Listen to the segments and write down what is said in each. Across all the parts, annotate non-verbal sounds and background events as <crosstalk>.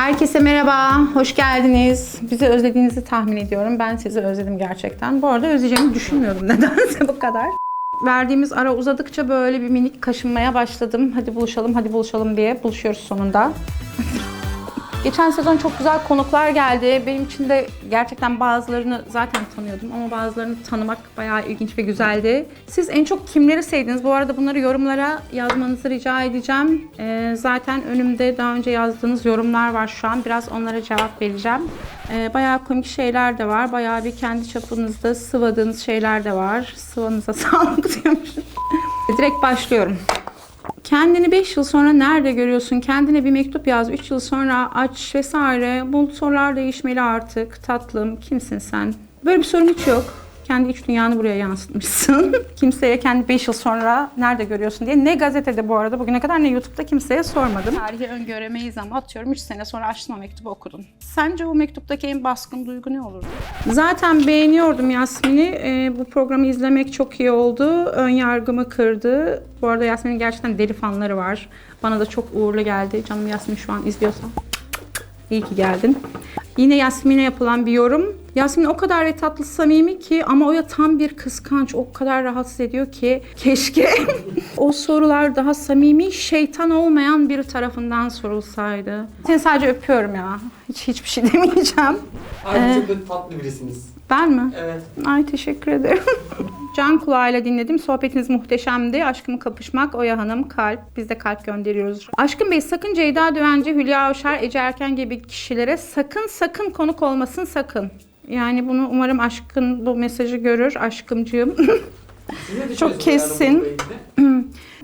Herkese merhaba, hoş geldiniz. Bizi özlediğinizi tahmin ediyorum. Ben sizi özledim gerçekten. Bu arada özleyeceğimi düşünmüyordum <laughs> nedense bu kadar. Verdiğimiz ara uzadıkça böyle bir minik kaşınmaya başladım. Hadi buluşalım, hadi buluşalım diye buluşuyoruz sonunda. Geçen sezon çok güzel konuklar geldi. Benim için de gerçekten bazılarını zaten tanıyordum ama bazılarını tanımak bayağı ilginç ve güzeldi. Siz en çok kimleri sevdiniz? Bu arada bunları yorumlara yazmanızı rica edeceğim. Ee, zaten önümde daha önce yazdığınız yorumlar var şu an. Biraz onlara cevap vereceğim. Ee, bayağı komik şeyler de var. Bayağı bir kendi çapınızda sıvadığınız şeyler de var. Sıvanıza <laughs> sağlık diyormuşum. Direkt başlıyorum. Kendini 5 yıl sonra nerede görüyorsun? Kendine bir mektup yaz. 3 yıl sonra aç vesaire. Bu sorular değişmeli artık. Tatlım, kimsin sen? Böyle bir sorun hiç yok. Kendi iç dünyanı buraya yansıtmışsın. <laughs> kimseye kendi 5 yıl sonra nerede görüyorsun diye. Ne gazetede bu arada bugüne kadar ne YouTube'da kimseye sormadım. Tarihi öngöremeyiz ama atıyorum 3 sene sonra açtın o mektubu okudun. Sence o mektuptaki en baskın duygu ne olurdu? Zaten beğeniyordum Yasmin'i. Ee, bu programı izlemek çok iyi oldu. Ön yargımı kırdı. Bu arada Yasmin'in gerçekten deli fanları var. Bana da çok uğurlu geldi. Canım Yasmin şu an izliyorsa. İyi ki geldin. Yine Yasmin'e yapılan bir yorum. Yasmin o kadar ve tatlı samimi ki ama Oya tam bir kıskanç. O kadar rahatsız ediyor ki keşke <laughs> o sorular daha samimi, şeytan olmayan biri tarafından sorulsaydı. Seni sadece öpüyorum ya. Hiç hiçbir şey <laughs> demeyeceğim. Ayrıca çok tatlı birisiniz. Ben mi? Evet. Ay teşekkür ederim. <laughs> Can kulağıyla dinledim. Sohbetiniz muhteşemdi. Aşkımı kapışmak, Oya Hanım kalp. Biz de kalp gönderiyoruz. Aşkım Bey sakın Ceyda Düvenci, Hülya Avşar, Ece Erken gibi kişilere sakın sakın konuk olmasın sakın. Yani bunu umarım aşkın bu mesajı görür aşkımcığım. Çok kesin. <clears throat>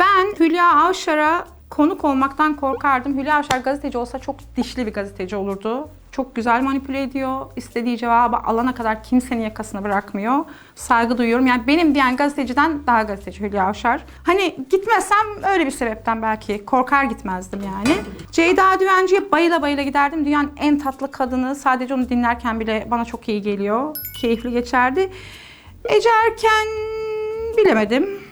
ben Hülya Avşar'a konuk olmaktan korkardım. Hülya Avşar gazeteci olsa çok dişli bir gazeteci olurdu. Çok güzel manipüle ediyor. İstediği cevabı alana kadar kimsenin yakasını bırakmıyor. Saygı duyuyorum. Yani benim diyen gazeteciden daha gazeteci Hülya Avşar. Hani gitmesem öyle bir sebepten belki korkar gitmezdim yani. Ceyda Düvenci'ye bayıla bayıla giderdim. Dünyanın en tatlı kadını. Sadece onu dinlerken bile bana çok iyi geliyor. Keyifli geçerdi. Ece Erken bilemedim.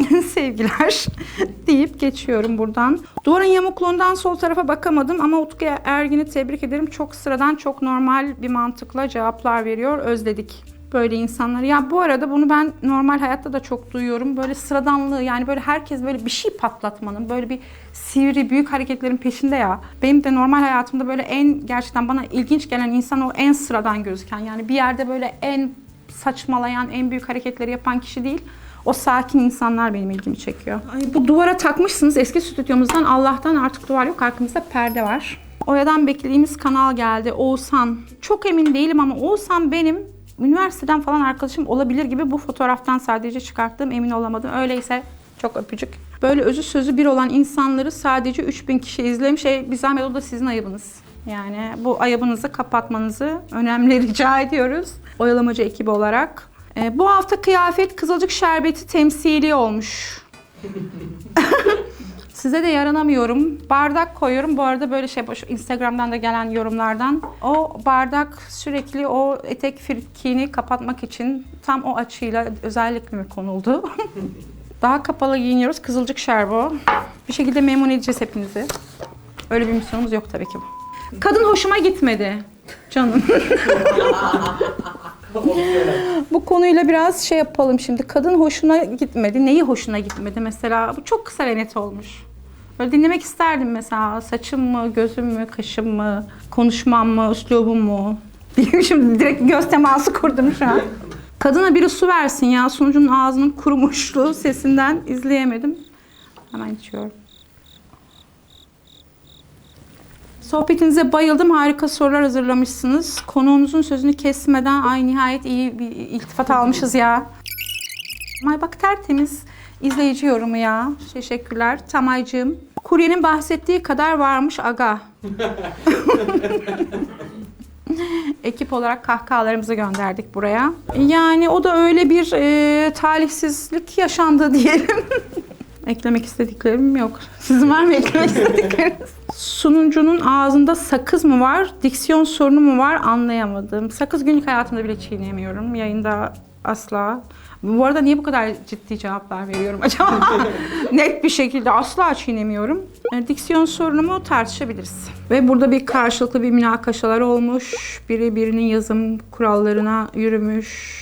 <laughs> Sevgiler <laughs> deyip geçiyorum buradan. Duvarın yamukluğundan sol tarafa bakamadım ama Utku Ergin'i tebrik ederim. Çok sıradan, çok normal bir mantıkla cevaplar veriyor. Özledik böyle insanları. Ya bu arada bunu ben normal hayatta da çok duyuyorum. Böyle sıradanlığı yani böyle herkes böyle bir şey patlatmanın, böyle bir sivri büyük hareketlerin peşinde ya. Benim de normal hayatımda böyle en gerçekten bana ilginç gelen insan o en sıradan gözüken. Yani bir yerde böyle en saçmalayan, en büyük hareketleri yapan kişi değil. O sakin insanlar benim ilgimi çekiyor. Ay, bu duvara takmışsınız eski stüdyomuzdan. Allah'tan artık duvar yok. Arkamızda perde var. Oya'dan beklediğimiz kanal geldi. Oğuzhan. Çok emin değilim ama Oğuzhan benim üniversiteden falan arkadaşım olabilir gibi bu fotoğraftan sadece çıkarttığım emin olamadım. Öyleyse çok öpücük. Böyle özü sözü bir olan insanları sadece 3000 kişi izlemiş. Şey, bir zahmet o da sizin ayıbınız. Yani bu ayıbınızı kapatmanızı önemli <laughs> rica ediyoruz. Oyalamacı ekibi olarak. Ee, bu hafta kıyafet Kızılcık Şerbeti temsili olmuş. <laughs> Size de yaranamıyorum. Bardak koyuyorum. Bu arada böyle şey boş Instagram'dan da gelen yorumlardan. O bardak sürekli o etek firkini kapatmak için tam o açıyla özellikle mi konuldu? <laughs> Daha kapalı giyiniyoruz. Kızılcık şerbo. Bir şekilde memnun edeceğiz hepinizi. Öyle bir misyonumuz yok tabii ki. Kadın hoşuma gitmedi. Canım. <laughs> Bu konuyla biraz şey yapalım şimdi. Kadın hoşuna gitmedi. Neyi hoşuna gitmedi mesela? Bu çok kısa ve net olmuş. Böyle dinlemek isterdim mesela. Saçım mı, gözüm mü, kaşım mı, konuşmam mı, üslubum mu? <laughs> Diyeyim şimdi direkt göz teması kurdum şu an. Kadına biri su versin ya. Sunucunun ağzının kurumuşluğu sesinden izleyemedim. Hemen içiyorum. Sohbetinize bayıldım. Harika sorular hazırlamışsınız. Konuğunuzun sözünü kesmeden ay nihayet iyi bir iltifat <laughs> almışız ya. Ay bak tertemiz izleyici yorumu ya. Teşekkürler. Tamaycığım. Kuryenin bahsettiği kadar varmış aga. <laughs> Ekip olarak kahkahalarımızı gönderdik buraya. Yani o da öyle bir e, talihsizlik yaşandı diyelim. <laughs> Eklemek istediklerim yok. <laughs> Sizin var mı eklemek istedikleriniz? Sunucunun ağzında sakız mı var, diksiyon sorunu mu var anlayamadım. Sakız günlük hayatımda bile çiğneyemiyorum. Yayında asla. Bu arada niye bu kadar ciddi cevaplar veriyorum acaba? <laughs> Net bir şekilde asla çiğnemiyorum. E, diksiyon sorunumu tartışabiliriz. Ve burada bir karşılıklı bir münakaşalar olmuş. Biri birinin yazım kurallarına yürümüş.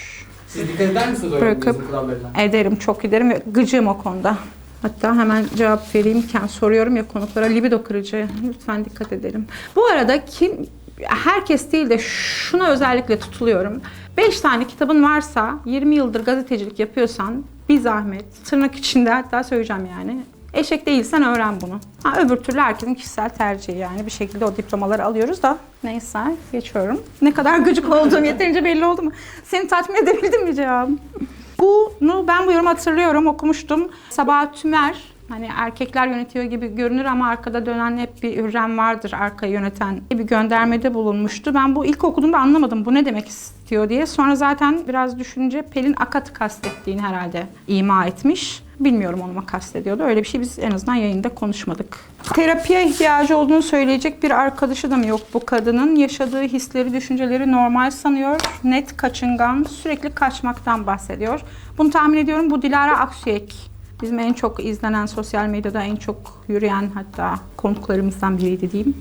Siz dikkat eder misiniz o Bırakıp- yazım kurallarına? Ederim, çok ederim ve gıcığım o konuda. Hatta hemen cevap vereyimken soruyorum ya konuklara libido kırıcı. Lütfen dikkat edelim. Bu arada kim herkes değil de şuna özellikle tutuluyorum. 5 tane kitabın varsa 20 yıldır gazetecilik yapıyorsan bir zahmet tırnak içinde hatta söyleyeceğim yani. Eşek değilsen öğren bunu. Ha, öbür türlü herkesin kişisel tercihi yani bir şekilde o diplomaları alıyoruz da neyse geçiyorum. Ne kadar gıcık olduğum yeterince belli oldu mu? Seni tatmin edebildim mi cevabım? Bunu ben bu yorumu hatırlıyorum okumuştum. Sabah Tümer hani erkekler yönetiyor gibi görünür ama arkada dönen hep bir Hürrem vardır arkayı yöneten bir göndermede bulunmuştu. Ben bu ilk okuduğumda anlamadım bu ne demek istiyor diye. Sonra zaten biraz düşünce Pelin Akat'ı kastettiğini herhalde ima etmiş. Bilmiyorum onu mu kastediyordu. Öyle bir şey biz en azından yayında konuşmadık. Terapiye ihtiyacı olduğunu söyleyecek bir arkadaşı da mı yok bu kadının? Yaşadığı hisleri, düşünceleri normal sanıyor. Net kaçıngan, sürekli kaçmaktan bahsediyor. Bunu tahmin ediyorum bu Dilara Aksüyek. Bizim en çok izlenen sosyal medyada en çok yürüyen hatta konuklarımızdan biriydi diyeyim.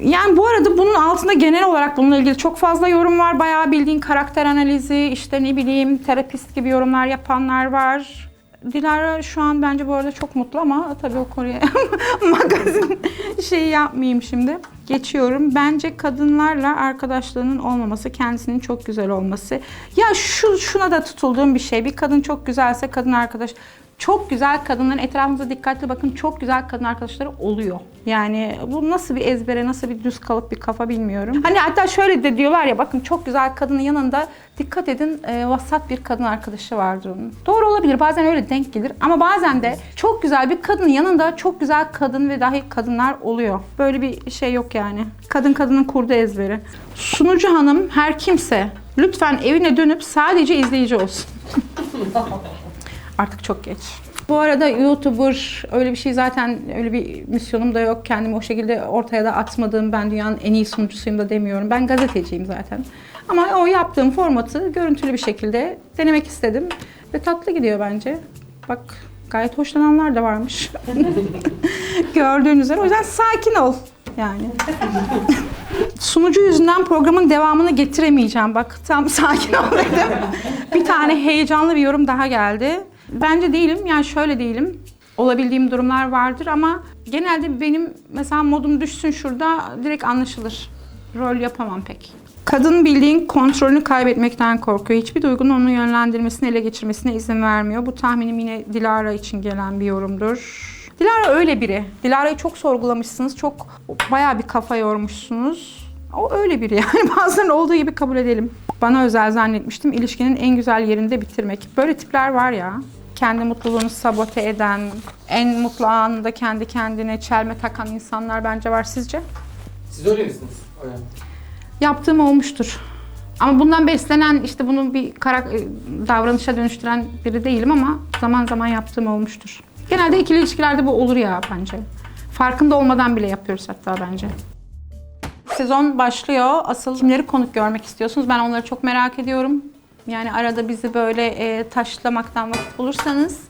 Yani bu arada bunun altında genel olarak bununla ilgili çok fazla yorum var. Bayağı bildiğin karakter analizi, işte ne bileyim terapist gibi yorumlar yapanlar var. Dilara şu an bence bu arada çok mutlu ama tabii o konuya <laughs> magazin şeyi yapmayayım şimdi. Geçiyorum. Bence kadınlarla arkadaşlığının olmaması, kendisinin çok güzel olması. Ya şu şuna da tutulduğum bir şey. Bir kadın çok güzelse kadın arkadaş çok güzel kadınların etrafınıza dikkatli bakın çok güzel kadın arkadaşları oluyor. Yani bu nasıl bir ezbere, nasıl bir düz kalıp bir kafa bilmiyorum. Hani hatta şöyle de diyorlar ya bakın çok güzel kadının yanında dikkat edin e, vasat bir kadın arkadaşı vardır onun. Doğru olabilir bazen öyle denk gelir ama bazen de çok güzel bir kadının yanında çok güzel kadın ve dahi kadınlar oluyor. Böyle bir şey yok yani. Kadın kadının kurdu ezberi. Sunucu hanım her kimse lütfen evine dönüp sadece izleyici olsun. <laughs> Artık çok geç. Bu arada YouTuber öyle bir şey zaten öyle bir misyonum da yok. Kendimi o şekilde ortaya da atmadığım ben dünyanın en iyi sunucusuyum da demiyorum. Ben gazeteciyim zaten. Ama o yaptığım formatı görüntülü bir şekilde denemek istedim. Ve tatlı gidiyor bence. Bak gayet hoşlananlar da varmış. <laughs> Gördüğünüz üzere. O yüzden sakin ol yani. <laughs> Sunucu yüzünden programın devamını getiremeyeceğim. Bak tam sakin ol dedim. bir tane heyecanlı bir yorum daha geldi. Bence değilim. Yani şöyle değilim. Olabildiğim durumlar vardır ama genelde benim mesela modum düşsün şurada direkt anlaşılır. Rol yapamam pek. Kadın bildiğin kontrolünü kaybetmekten korkuyor. Hiçbir duygunun onu yönlendirmesine, ele geçirmesine izin vermiyor. Bu tahminim yine Dilara için gelen bir yorumdur. Dilara öyle biri. Dilara'yı çok sorgulamışsınız. Çok bayağı bir kafa yormuşsunuz. O öyle biri <laughs> yani. Bazen olduğu gibi kabul edelim. Bana özel zannetmiştim. İlişkinin en güzel yerinde bitirmek. Böyle tipler var ya. Kendi mutluluğunu sabote eden, en mutlu anında kendi kendine çelme takan insanlar bence var sizce? Siz öyle misiniz? Öyle. Yaptığım olmuştur. Ama bundan beslenen, işte bunu bir karak davranışa dönüştüren biri değilim ama zaman zaman yaptığım olmuştur. Genelde ikili ilişkilerde bu olur ya bence. Farkında olmadan bile yapıyoruz hatta bence. Sezon başlıyor. Asıl kimleri konuk görmek istiyorsunuz? Ben onları çok merak ediyorum. Yani arada bizi böyle e, taşlamaktan vakit bulursanız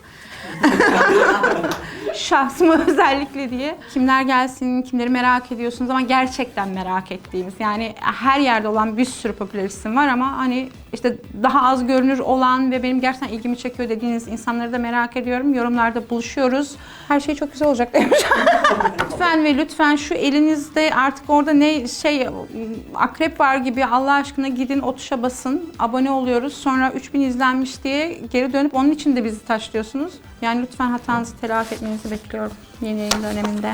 <laughs> şahsıma özellikle diye. Kimler gelsin, kimleri merak ediyorsunuz ama gerçekten merak ettiğimiz. Yani her yerde olan bir sürü popüler isim var ama hani işte daha az görünür olan ve benim gerçekten ilgimi çekiyor dediğiniz insanları da merak ediyorum. Yorumlarda buluşuyoruz. Her şey çok güzel olacak demiş. <laughs> lütfen ve lütfen şu elinizde artık orada ne şey akrep var gibi Allah aşkına gidin o tuşa basın. Abone oluyoruz. Sonra 3000 izlenmiş diye geri dönüp onun için de bizi taşlıyorsunuz. Yani lütfen hatanızı telafi etmenizi bekliyorum yeni yayın döneminde.